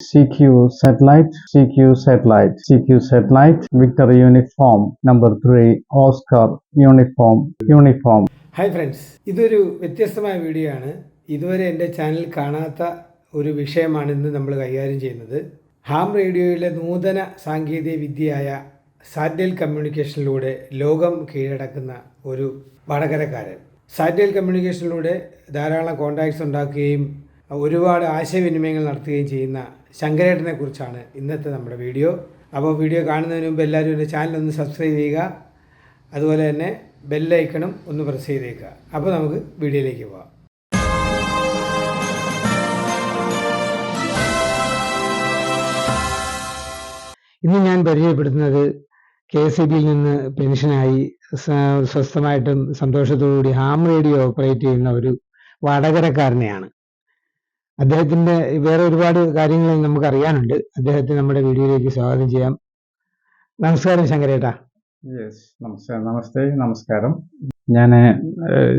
CQ satellite, CQ satellite, CQ satellite, Victor uniform, number three, Oscar uniform, uniform. Hi friends ഇതൊരു വ്യത്യസ്തമായ video ആണ്. ഇതുവരെ എന്റെ channel കാണാത്ത ഒരു വിഷയമാണ് ഇന്ന് നമ്മൾ കൈകാര്യം ചെയ്യുന്നത്. ഹാം റേഡിയോയിലെ നൂതന സാങ്കേതിക വിദ്യയായ സാറ്റലൈറ്റ് കമ്മ്യൂണിക്കേഷനിലൂടെ ലോകം കീഴടക്കുന്ന ഒരു വടകരക്കാരൻ സാറ്റലൈറ്റ് കമ്മ്യൂണിക്കേഷനിലൂടെ ധാരാളം കോൺടാക്ട്സ് ഉണ്ടാക്കുകയും ഒരുപാട് ആശയവിനിമയങ്ങൾ നടത്തുകയും ചെയ്യുന്ന ശങ്കരേട്ടനെ കുറിച്ചാണ് ഇന്നത്തെ നമ്മുടെ വീഡിയോ. അപ്പോൾ വീഡിയോ കാണുന്നതിന് മുമ്പ് എല്ലാവരും എന്റെ ചാനൽ ഒന്ന് സബ്സ്ക്രൈബ് ചെയ്യുക. അതുപോലെ തന്നെ ബെല്ലൈക്കണും ഒന്ന് പ്രസ് ചെയ്തേക്കുക. അപ്പോൾ നമുക്ക് വീഡിയോയിലേക്ക് പോവാം. ഇന്ന് ഞാൻ പരിചയപ്പെടുത്തുന്നത് കെ എസ് ഇ ബിയിൽ നിന്ന് പെൻഷനായി സ്വസ്ഥമായിട്ടും സന്തോഷത്തോടുകൂടി ഹാം റേഡിയോ ഓപ്പറേറ്റ് ചെയ്യുന്ന ഒരു വടകരക്കാരനെയാണ്. അദ്ദേഹത്തിന്റെ വേറെ ഒരുപാട് കാര്യങ്ങൾ നമുക്ക് അറിയാനുണ്ട്. അദ്ദേഹത്തെ നമ്മുടെ വീഡിയോയിലേക്ക് സ്വാഗതം ചെയ്യാം. നമസ്കാരം ശങ്കരേട്ടാ. യെസ് നമസ്കാരം നമസ്തേ നമസ്കാരം. ഞാൻ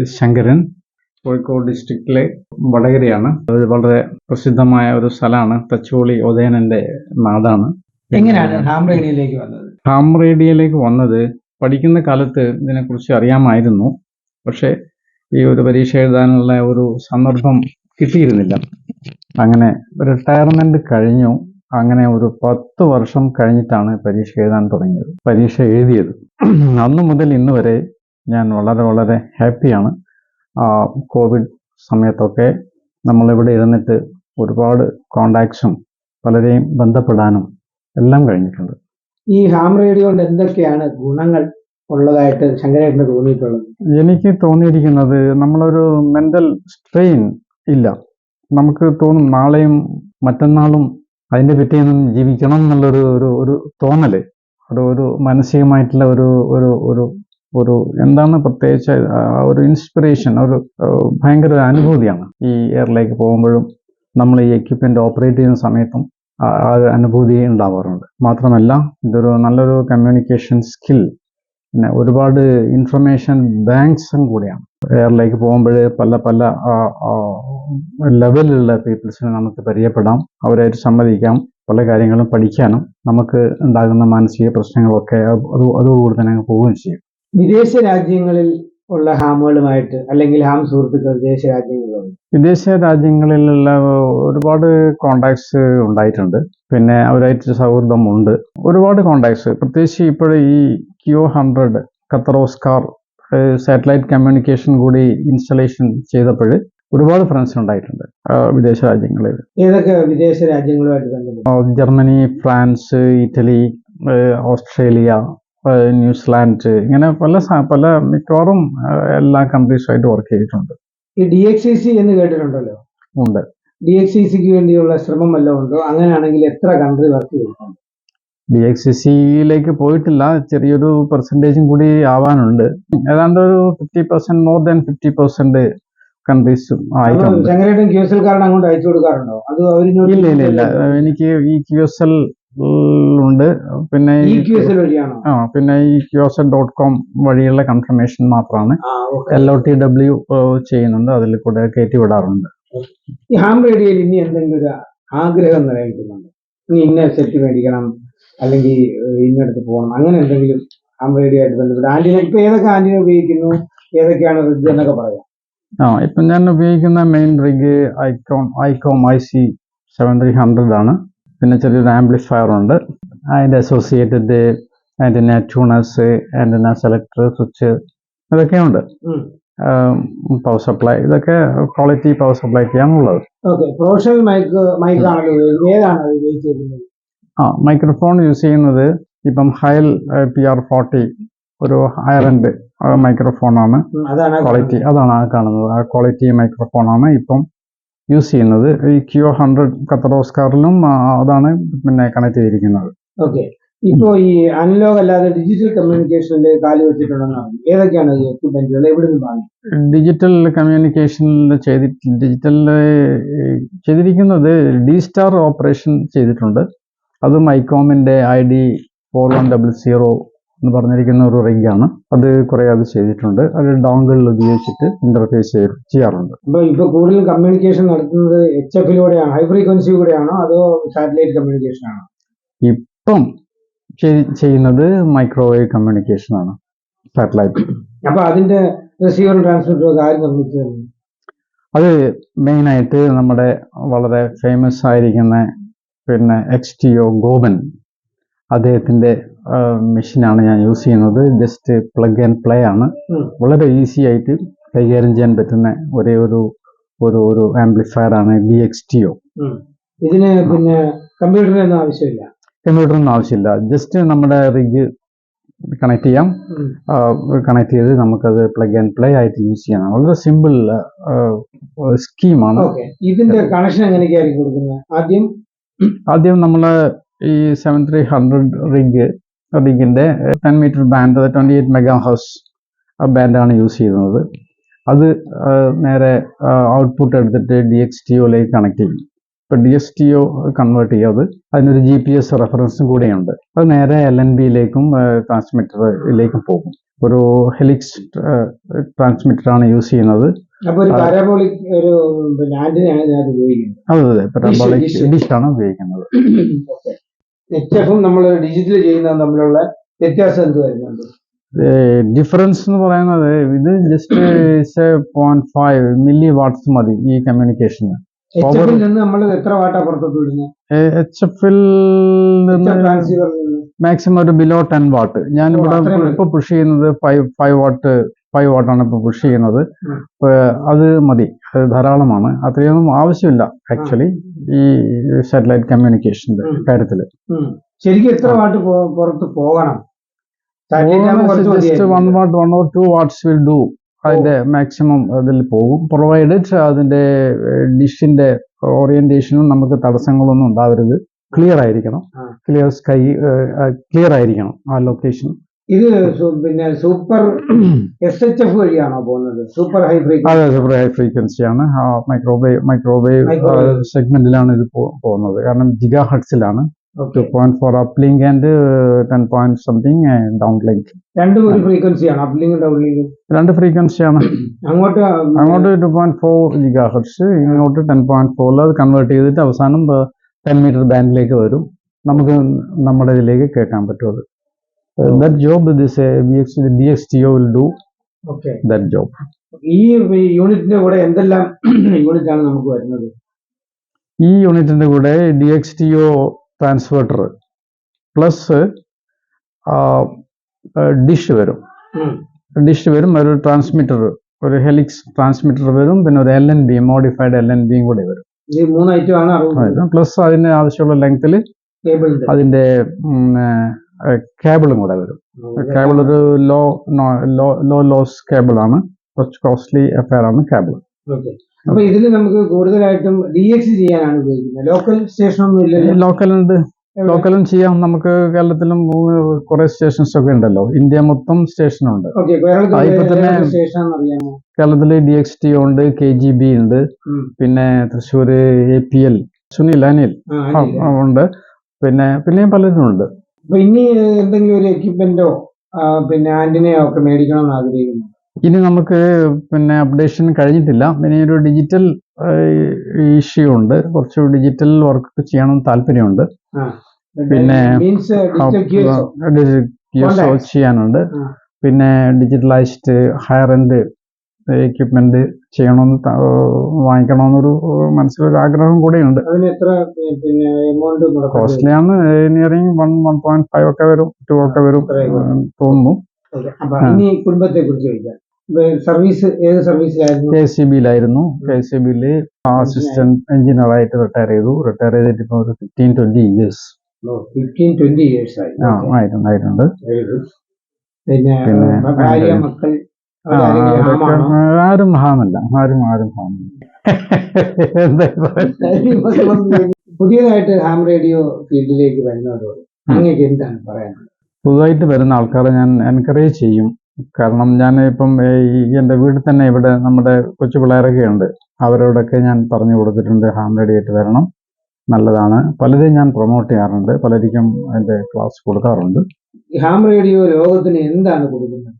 ശങ്കരൻ കോഴിക്കോട് ഡിസ്ട്രിക്റ്റിലെ വടകരയാണ്. അത് വളരെ പ്രസിദ്ധമായ ഒരു സ്ഥലമാണ്. തച്ചോളി ഉദയനന്റെ നാടാണ്. എങ്ങനെയാണ് ഹാം റേഡിയോയിലേക്ക് വന്നത്? വന്നത് പഠിക്കുന്ന കാലത്ത് ഇതിനെക്കുറിച്ച് അറിയാമായിരുന്നു. പക്ഷേ ഈ ഒരു പരീക്ഷ എഴുതാനുള്ള ഒരു സന്ദർഭം കിട്ടിയിരുന്നില്ല. അങ്ങനെ റിട്ടയർമെന്റ് കഴിഞ്ഞു. അങ്ങനെ ഒരു പത്ത് വർഷം കഴിഞ്ഞിട്ടാണ് പരീക്ഷ എഴുതാൻ തുടങ്ങിയത്. പരീക്ഷ എഴുതിയത്. അന്നു മുതൽ ഇന്ന് വരെ ഞാൻ വളരെ വളരെ ഹാപ്പിയാണ് ആ, കോവിഡ് സമയത്തൊക്കെ നമ്മളിവിടെ ഇരുന്നിട്ട് ഒരുപാട് കോണ്ടാക്ട്സും പലരെയും ബന്ധപ്പെടാനും എല്ലാം കഴിഞ്ഞിട്ടുണ്ട്. ഈ ഹാം റേഡിയോ കൊണ്ട് എന്തൊക്കെയാണ് ഗുണങ്ങൾ ഉള്ളതായിട്ട് ശങ്കരേട്ടന് തോന്നിയിട്ടുള്ളത്? എനിക്ക് തോന്നിയിരിക്കുന്നത് നമ്മളൊരു മെന്റൽ സ്ട്രെയിൻ ഇല്ല. നമുക്ക് തോന്നും നാളെയും മറ്റന്നാളും അതിന്റെ പിറ്റേന്നും ജീവിക്കണം എന്നുള്ളൊരു ഒരു ഒരു തോന്നൽ. ഒരു ഒരു മാനസികമായിട്ടുള്ള ഒരു ഒരു ഒരു ഒരു എന്താണ് പ്രത്യേകിച്ച് ഒരു ഇൻസ്പിറേഷൻ ഒരു ഭയങ്കര ഒരു അനുഭൂതിയാണ്. ഈ എയറിലേക്ക് പോകുമ്പോഴും നമ്മൾ ഈ എക്യുപ്മെന്റ് ഓപ്പറേറ്റ് ചെയ്യുന്ന സമയത്തും ആ ഒരു അനുഭൂതി ഉണ്ടാവാറുണ്ട്. മാത്രമല്ല ഇതൊരു നല്ലൊരു കമ്മ്യൂണിക്കേഷൻ സ്കിൽ പിന്നെ ഒരുപാട് ഇൻഫർമേഷൻ ബാങ്ക്സും കൂടിയാണ്. എയറിലേക്ക് പോകുമ്പോൾ പല പല ലെവലിലുള്ള പീപ്പിൾസിനെ നമുക്ക് പരിചയപ്പെടാം. അവരായിട്ട് സമ്മതിക്കാം പല കാര്യങ്ങളും പഠിക്കാനും നമുക്ക് ഉണ്ടാകുന്ന മാനസിക പ്രശ്നങ്ങളൊക്കെ അത് അതോടുകൂടി തന്നെ അങ്ങ് പോവുകയും ചെയ്യും. വിദേശ രാജ്യങ്ങളിൽ ഉള്ള ഹാമുകളുമായിട്ട് അല്ലെങ്കിൽ ഹാം സുഹൃത്തുക്കൾ വിദേശ രാജ്യങ്ങളിലുണ്ട് വിദേശ രാജ്യങ്ങളിലുള്ള ഒരുപാട് കോണ്ടാക്ട്സ് ഉണ്ടായിട്ടുണ്ട്. പിന്നെ അവരായിട്ട് സൗഹൃദമുണ്ട്. ഒരുപാട് കോണ്ടാക്ട്സ് പ്രത്യേകിച്ച് ഇപ്പോൾ ഈ Q hundred Qatar Oscar satellite communication കൂടി ഇൻസ്റ്റലേഷൻ ചെയ്തപ്പോൾ ഒരുപാട് ഫ്രണ്ട്സ് ഉണ്ടായിട്ടുണ്ട് വിദേശ രാജ്യങ്ങളിൽ. ഏതൊക്കെ വിദേശ രാജ്യങ്ങളുമായിട്ട് Germany France Italy Australia New Zealand ഇങ്ങനെ പല പല മിക്കവാറും എല്ലാ കൺട്രീസുമായിട്ട് വർക്ക് ചെയ്തിട്ടുണ്ട്. ഈ ഡി എക്സ് സി സി എന്ന് കേട്ടിട്ടുണ്ടല്ലോ? ഉണ്ട്. ഡി എക്സ് സി സിക്ക് വേണ്ടിയുള്ള ശ്രമം വല്ലതും ഉണ്ടോ? അങ്ങനെയാണെങ്കിൽ എത്ര കൺട്രി വർക്ക് ചെയ്തിട്ടുണ്ട്? ഡി എക്സ് സിയിലേക്ക് പോയിട്ടില്ല. ചെറിയൊരു പെർസെന്റേജും കൂടി ആവാനുണ്ട്. ഏതാണ്ട് ഒരു fifty percent more than fifty percent countries ആയിട്ടുണ്ട്. ഇല്ല ഇല്ല ഇല്ല. എനിക്ക് ഈ ക്യു എസ് എൽ ഉണ്ട്. പിന്നെ ആ പിന്നെ ഈ Q S L dot com വഴിയുള്ള കൺഫർമേഷൻ മാത്രമാണ് എൽ ഒ ടി ഡബ്ല്യു ചെയ്യുന്നുണ്ട്. അതിൽ കൂടെ കയറ്റി വിടാറുണ്ട് ഈ ഹാം റേഡിയോയിൽ ഇനി എന്തെങ്കിലും ആഗ്രഹം നിലനിൽക്കുന്നുണ്ട് ഇനി ഇന്ന സെറ്റ് മേടിക്കണം. അല്ലെങ്കിൽ ഇന്നടുത്ത് പോകണം. അങ്ങനെ എന്തെങ്കിലും അമ്പേഡിയായിട്ട് ബന്ധപ്പെട്ട് ആന്റിന ഇപ്പൊ ഏതൊക്കെ ആന്റിന ഉപയോഗിക്കുന്നു? ഏതൊക്കെയാണ് റിഗ് എന്നൊക്കെ പറയാം. ആ ഇപ്പം ഞാൻ ഉപയോഗിക്കുന്ന main rig icon Icom I C seven three hundred ആണ്. പിന്നെ ചെറിയൊരു ആംപ്ലിഫയർ ഉണ്ട്. അതിന്റെ associated antenna tuners antenna selector switch ഇതൊക്കെ ഉണ്ട്. പവർ സപ്ലൈ ഇതൊക്കെ ക്വാളിറ്റി പവർ സപ്ലൈക്കാണ് ഉള്ളത് ഓക്കെ പ്രൊഫഷണൽ മൈക്ക് ഉപയോഗിക്കുന്നത് ഏതാണ് ഉപയോഗിച്ചിരിക്കുന്നത് ആ മൈക്രോഫോൺ യൂസ് ചെയ്യുന്നത് ഇപ്പം ഹയൽ പി ആർ ഫോർട്ടി ഒരു ഹയർ എൻഡ് മൈക്രോഫോണാണ് ക്വാളിറ്റി അതാണ് ആ കാണുന്നത്. ആ ക്വാളിറ്റി മൈക്രോഫോണാണ് ഇപ്പം യൂസ് ചെയ്യുന്നത്. ഈ ക്യൂ ഹൺഡ്രഡ് കത്തറോസ്കാറിലും അതാണ് പിന്നെ കണക്ട് ചെയ്തിരിക്കുന്നത്. ഓക്കെ ഇപ്പോ ഈ അനലോഗ് അല്ലാതെ ഡിജിറ്റൽ കമ്മ്യൂണിക്കേഷനിൽ കാലി വെച്ചിട്ടുണ്ടെന്നാണ് പറഞ്ഞു ഏതൊക്കെയാണ് ഈ എക്യുപ്മെന്റുകൾ എവിടെ നിന്ന് വാങ്ങി? ഡിജിറ്റൽ കമ്മ്യൂണിക്കേഷനിൽ ചെയ്തി ഡിജിറ്റലിൽ ചെയ്തിരിക്കുന്നത് ഡി സ്റ്റാർ ഓപ്പറേഷൻ ചെയ്തിട്ടുണ്ട്. അതും മൈക്കോമിന്റെ I D four one double zero എന്ന് പറഞ്ഞിരിക്കുന്ന ഒരു റിഗാണ് അത് കുറെ അത് ചെയ്തിട്ടുണ്ട്. അത് ഡോങ്കളിൽ ഉപയോഗിച്ചിട്ട് ഇന്റർഫേസ് ചെയ്യാറുണ്ട്. അപ്പൊ ഇപ്പൊ കൂടുതൽ കമ്മ്യൂണിക്കേഷൻ നടത്തുന്നത് എച്ച് എഫിലൂടെയാണ് ഹൈ ഫ്രീക്വൻസി കൂടെയാണോ അതോ സാറ്റലൈറ്റ് കമ്മ്യൂണിക്കേഷൻ ആണോ? ഇപ്പം ചെയ്യുന്നത് മൈക്രോവേവ് കമ്മ്യൂണിക്കേഷൻ ആണ് സാറ്റലൈറ്റ് അപ്പോൾ അതിന്റെ റിസീവർ ട്രാൻസ്മിറ്റർ ആര് നിർമ്മിച്ചു അത് അത് മെയിനായിട്ട് നമ്മുടെ വളരെ ഫേമസ് ആയിരിക്കുന്ന പിന്നെ എക്സ് ടി ഒ ഗോപൻ അദ്ദേഹത്തിന്റെ മെഷീനാണ് ഞാൻ യൂസ് ചെയ്യുന്നത്. ജസ്റ്റ് പ്ലഗ് ആൻഡ് പ്ലേ ആണ്. വളരെ ഈസി ആയിട്ട് കൈകാര്യം ചെയ്യാൻ പറ്റുന്ന ഒരേ ഒരു ഒരു ഒരു ആംപ്ലിഫയർ ആണ് ഡി എക്സ് ടി ഒ. ഇതിന് പിന്നെ കമ്പ്യൂട്ടറിനൊന്നും ആവശ്യമില്ല? കമ്പ്യൂട്ടറൊന്നും ആവശ്യമില്ല. ജസ്റ്റ് നമ്മുടെ റിഗ് കണക്ട് ചെയ്യാം. കണക്ട് ചെയ്ത് നമുക്കത് പ്ലഗ് ആൻഡ് പ്ലേ ആയിട്ട് യൂസ് ചെയ്യാം. വളരെ സിമ്പിൾ സ്കീമാണ്. ഇതിന്റെ കണക്ഷൻ എങ്ങനെയൊക്കെയായിരിക്കും കൊടുക്കുന്നത്? ആദ്യം ആദ്യം നമ്മൾ ഈ seven three hundred rig റിഗിന്റെ ten meter band twenty eight megahertz ബാൻഡാണ് use ചെയ്യുന്നത്. അത് നേരെ ഔട്ട്പുട്ട് എടുത്തിട്ട് ഡി എക്സ് ടി ഒയിലേക്ക് കണക്ട് ചെയ്യും. ഇപ്പോൾ D S T O convert ചെയ്യും അത് അതിനൊരു ജി പി എസ് റെഫറൻസും കൂടെയുണ്ട്. അത് നേരെ എൽ എൻ ബിയിലേക്കും ട്രാൻസ്മിറ്ററിലേക്കും പോകും. ഒരു ഹെലിക്സ് ട്രാൻസ്മിറ്ററാണ് യൂസ് ചെയ്യുന്നത്. അപ്പൊ ഒരു പാരാബോളിക് ഒരു പിന്നെ ആന്റിനയാണ് ഇതിനകത്ത് ഉപയോഗിക്കുന്നത്. അതെ അതെ പാരബോളിക് dish. ഡിഷാണ് ഉപയോഗിക്കുന്നത്. നമ്മൾ ഡിജിറ്റൽ ചെയ്യുന്ന തമ്മിലുള്ള വ്യത്യാസം എന്ത് വരുന്നുണ്ട് ഡിഫറൻസ് എന്ന് പറയുന്നത് ഇത് just point five milli watts മതി ഈ കമ്മ്യൂണിക്കേഷന് എച്ച് എഫിൽ മാക്സിമം ഒരു ബിലോ ടെൻ വാട്ട് ഞാൻ ഇവിടെ ഇപ്പൊ പുഷ് ചെയ്യുന്നത് ഫൈവ് ഫൈവ് വാട്ട് ഫൈവ് വാട്ടാണ് ഇപ്പോൾ പുഷ് ചെയ്യുന്നത്. അത് മതി. അത് ധാരാളമാണ്. അത്രയൊന്നും ആവശ്യമില്ല ആക്ച്വലി ഈ സാറ്റലൈറ്റ് കമ്മ്യൂണിക്കേഷന്റെ കാര്യത്തിൽ ശരിക്കും എത്ര വാട്ട് പുറത്ത് പോകണം? Just one watt one or two watts will do അതിന്റെ മാക്സിമം അതിൽ പോകും. പ്രൊവൈഡഡ് അതിന്റെ ഡിഷിന്റെ ഓറിയന്റേഷനും നമുക്ക് തടസ്സങ്ങളൊന്നും ഉണ്ടാവരുത്. ക്ലിയർ ആയിരിക്കണം. ക്ലിയർ സ്കൈ ക്ലിയർ ആയിരിക്കണം ആ ലൊക്കേഷൻ ഇത് പിന്നെ സൂപ്പർ എസ് എച്ച് എഫ് വഴിയാണോ പോകുന്നത്? Super high frequency. അതെ സൂപ്പർ ഹൈ ഫ്രീക്വൻസി ആണ് മൈക്രോവേവ് മൈക്രോവേവ് സെഗ്മെന്റിലാണ് ഇത് പോകുന്നത്. കാരണം giga ഹട്സിലാണ് two point four link and ten point something down link രണ്ടും ഒരു ഫ്രീക്വൻസിയാണ് അപ്ലിങ്ക് ഡൗൺ ലിങ്ക് രണ്ട് ഫ്രീക്വൻസിയാണ്. അങ്ങോട്ട് അങ്ങോട്ട് two point four giga hertz ഇങ്ങോട്ട് ടെൻ പോയിന്റ് ഫോറിൽ അത് കൺവേർട്ട് ചെയ്തിട്ട് അവസാനം ടെൻ മീറ്റർ ബാൻഡിലേക്ക് വരും. നമുക്ക് നമ്മുടെ ഇതിലേക്ക് കേൾക്കാൻ പറ്റും അത്. Job job D X T O will do okay that job ഈ യൂണിറ്റിന്റെ കൂടെ എന്തെല്ലാം യൂണിറ്റ് ആണ് നമുക്ക് വരുന്നത്? ഈ യൂണിറ്റിന്റെ കൂടെ D X T O transverter plus dish വരും. ഡിഷ് വരും ഒരു ട്രാൻസ്മിറ്റർ ഒരു ഹെലിക്സ് ട്രാൻസ്മിറ്റർ വരും പിന്നെ ഒരു L N B modified L N ബിയും കൂടെ വരും. ഈ മൂന്ന് ഐറ്റം ആണ് പ്ലസ് അതിന് ആവശ്യമുള്ള ലെങ്ത്തിൽ അതിന്റെ കേബിളും കൂടെ വരും. കേബിൾ ഒരു low low low loss cable ആണ്. കുറച്ച് കോസ്റ്റ്ലി അഫയർ ആണ് കേബിൾ അപ്പൊ ഇതിൽ നമുക്ക് കൂടുതലായിട്ടും ഡി എക്സ് ചെയ്യാനാണ് ഉപയോഗിക്കുന്നത്. ലോക്കൽ സ്റ്റേഷൻ ഒന്നും ഇല്ലല്ലോ. ലോക്കലുണ്ട് ലോക്കലും ചെയ്യാം. നമുക്ക് കേരളത്തിലും കുറെ സ്റ്റേഷൻസ് ഒക്കെ ഉണ്ടല്ലോ. ഇന്ത്യ മൊത്തം സ്റ്റേഷനുണ്ട് ഉണ്ട്. ഇപ്പൊ തന്നെ- സ്റ്റേഷൻ കേരളത്തിൽ ഡി എക്സ് ടി ഉണ്ട് കെ ജി ബി ഉണ്ട് പിന്നെ Thrissur A P L Sunil Anil. ഉണ്ട്. പിന്നെ പിന്നെയും പലരും ഉണ്ട്. അപ്പൊ ഇനി എന്തെങ്കിലും ഒരു എക്യുപ്മെന്റോ പിന്നെ ആന്റിനയോ ഒക്കെ മേടിക്കണമെന്ന് ആഗ്രഹിക്കുന്നു. ഇനി നമുക്ക് പിന്നെ അപ്ഡേഷൻ കഴിഞ്ഞിട്ടില്ല. പിന്നെ ഒരു ഡിജിറ്റൽ ഇഷ്യൂ ഉണ്ട്. കുറച്ച് ഡിജിറ്റൽ വർക്ക് ചെയ്യണം താല്പര്യമുണ്ട്. പിന്നെ ചെയ്യാനുണ്ട്. പിന്നെ ഡിജിറ്റലൈസ്ഡ് ഹയർ എൻഡ് എക്യുപ്മെന്റ് ചെയ്യണമെന്ന് വാങ്ങിക്കണമെന്നൊരു മനസ്സിലൊരു ആഗ്രഹം കൂടെയുണ്ട്. എമൗണ്ട് മുടക്കാൻ കോസ്റ്റ്ലി ആണ് nearing one one point five ഒക്കെ വരും ടു ഒക്കെ വരും തോന്നുന്നു. കുടുംബത്തെ കുറിച്ച് ചോദിക്കാം. സർവീസ് ഏത് സർവീസിലായിരുന്നു കെ സി ബിയിലായിരുന്നു. കെ സി ബിയിൽ അസിസ്റ്റന്റ് എഞ്ചിനീയർ ആയിട്ട് റിട്ടയർ ചെയ്തു. റിട്ടയർ ചെയ്തിട്ട് ഇപ്പോൾ ഒരു fifteen twenty years fifteen twenty years ആയി. ആ ആയിട്ടുണ്ട് ആയിട്ടുണ്ട്. പിന്നെ പിന്നെ, ഭാര്യ മക്കൾ ആരും ഹാമല്ല. ആരും ആരും ഹാമല്ല? പുതിയതായിട്ട് ഹാം റേഡിയോ ഫീൽഡിലേക്ക് വരുന്നതോട് അങ്ങനെയൊക്കെ എന്താണ് പറയാനുള്ളത്? പുതുതായിട്ട് വരുന്ന ആൾക്കാരെ ഞാൻ എൻകറേജ് ചെയ്യും. കാരണം ഞാൻ ഇപ്പം എന്റെ എന്റെ വീട്ടിൽ തന്നെ ഇവിടെ നമ്മുടെ കൊച്ചു പിള്ളേരൊക്കെ ഉണ്ട് അവരോടൊക്കെ ഞാൻ പറഞ്ഞു കൊടുത്തിട്ടുണ്ട് ഹാം റേഡിയോ വരണം. നല്ലതാണ്. പലരെയും ഞാൻ പ്രൊമോട്ട് ചെയ്യാറുണ്ട്. പലർക്കും അതിന്റെ ക്ലാസ് കൊടുക്കാറുണ്ട്. ഹാം റേഡിയോ ലോകത്തിന് എന്താണ് കൊടുക്കുന്നത്?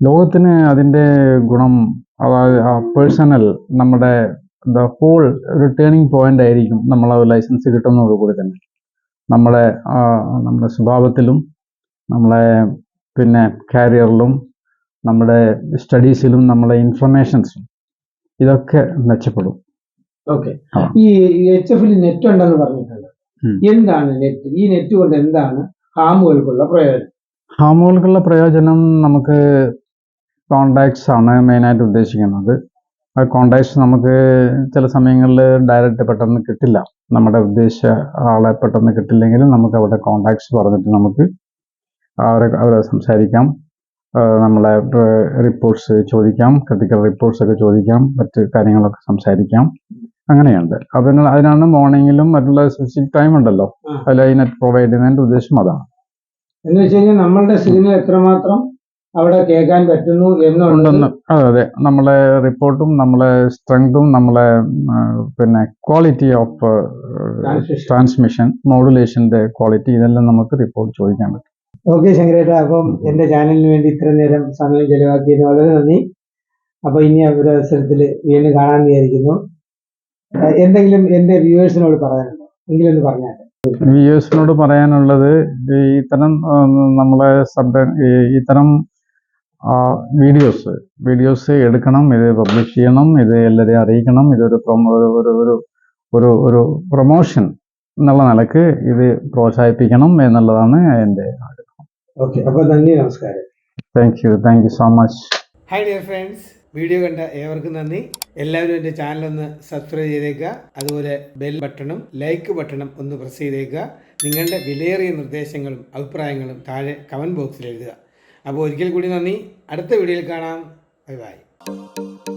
ലോകത്തിന് അതിന്റെ ഗുണം അതായത് പേഴ്സണൽ നമ്മുടെ ദ ഹോൾ ഒരു ടേണിംഗ് പോയിന്റ് ആയിരിക്കും നമ്മൾ ആ ലൈസൻസ് കിട്ടുന്നതോടുകൂടി തന്നെ. നമ്മുടെ നമ്മുടെ സ്വഭാവത്തിലും നമ്മളെ പിന്നെ കാരിയറിലും നമ്മുടെ സ്റ്റഡീസിലും നമ്മളെ ഇൻഫർമേഷൻസും ഇതൊക്കെ മെച്ചപ്പെടും. ഓക്കെ ഈ എച്ച് എഫിൽ നെറ്റ് ഉണ്ടെന്ന് പറഞ്ഞിട്ടുണ്ട്. എന്താണ് നെറ്റ് ഈ നെറ്റ് കൊണ്ട് എന്താണ് ഹാമുകൾക്കുള്ള പ്രയോജനം? ഹാമുകൾക്കുള്ള പ്രയോജനം നമുക്ക് കോണ്ടാക്ട്സ് ആണ് മെയിനായിട്ട് ഉദ്ദേശിക്കുന്നത്. ആ കോണ്ടാക്ട്സ് നമുക്ക് ചില സമയങ്ങളിൽ ഡയറക്റ്റ് പെട്ടെന്ന് കിട്ടില്ല. നമ്മുടെ ഉദ്ദേശ ആളെ പെട്ടെന്ന് കിട്ടില്ലെങ്കിലും നമുക്ക് അവിടെ കോണ്ടാക്ട്സ് പറഞ്ഞിട്ട് നമുക്ക് അവരെ അവരെ സംസാരിക്കാം. നമ്മളെ റിപ്പോർട്ട്സ് ചോദിക്കാം ക്രിട്ടിക്കൽ റിപ്പോർട്ട്സ് ഒക്കെ ചോദിക്കാം മറ്റ് കാര്യങ്ങളൊക്കെ സംസാരിക്കാം. അങ്ങനെയുണ്ട്. അതിന് അതിനാണ് മോർണിംഗിലും മറ്റുള്ള സ്പെസിഫിക് ടൈം ഉണ്ടല്ലോ. അതിൽ അതിനെ നെറ്റ് പ്രൊവൈഡ് ചെയ്യുന്നതിന്റെ ഉദ്ദേശം അതാണ്. എന്ന് വെച്ച് കഴിഞ്ഞാൽ നമ്മളുടെ സിഗ്നൽ എത്രമാത്രം അവിടെ കേൾക്കാൻ പറ്റുന്നു എന്നുണ്ടെന്ന് അതെ അതെ. നമ്മളെ റിപ്പോർട്ടും നമ്മളെ സ്ട്രെങ്തും നമ്മളെ പിന്നെ ക്വാളിറ്റി ഓഫ്. ട്രാൻസ്മിഷൻ. മോഡുലേഷന്റെ ക്വാളിറ്റി ഇതെല്ലാം നമുക്ക് റിപ്പോർട്ട് ചോദിക്കാൻ പറ്റും. ഓക്കെ ശങ്കരേട്ട. അപ്പം എന്റെ ചാനലിന് വേണ്ടി ഇത്ര നേരം സമയം ചെലവാക്കിയതിന് വളരെ നന്ദി. അപ്പൊ ഇനി ഒരു അവസരത്തിൽ വീണ്ടും കാണാൻ വിചാരിക്കുന്നു. എന്തെങ്കിലും എന്റെ വ്യൂവേഴ്സിനോട് പറയാനുണ്ടോ? എങ്കിലൊന്ന് പറഞ്ഞാൽ വ്യൂവേഴ്സിനോട് പറയാനുള്ളത് ഇത്തരം നമ്മളെ സബ് ഇത്തരം വീഡിയോസ് വീഡിയോസ് എടുക്കണം ഇത് പബ്ലിഷ് ചെയ്യണം ഇത് എല്ലാവരെയും അറിയിക്കണം. ഇതൊരു പ്രൊമോ ഒരു ഒരു ഒരു പ്രൊമോഷൻ എന്നുള്ള നിലയ്ക്ക് ഇത് പ്രോത്സാഹിപ്പിക്കണം എന്നുള്ളതാണ് എന്റെ ഓക്കെ അപ്പൊ നന്ദി നമസ്കാരം. Thank you thank you so much hi dear friends video കണ്ട ഏവർക്കും നന്ദി. എല്ലാവരും എന്റെ ചാനൽ ഒന്ന് സബ്സ്ക്രൈബ് ചെയ്തേക്കുക. അതുപോലെ ബെൽ ബട്ടണും ലൈക്ക് ബട്ടണും ഒന്ന് പ്രസ് ചെയ്തേക്കുക. നിങ്ങളുടെ വിലയേറിയ നിർദ്ദേശങ്ങളും അഭിപ്രായങ്ങളും താഴെ കമന്റ് ബോക്സിൽ എഴുതുക. അപ്പോൾ ഒരിക്കൽ കൂടി നന്ദി. അടുത്ത വീഡിയോയിൽ കാണാം. Bye bye.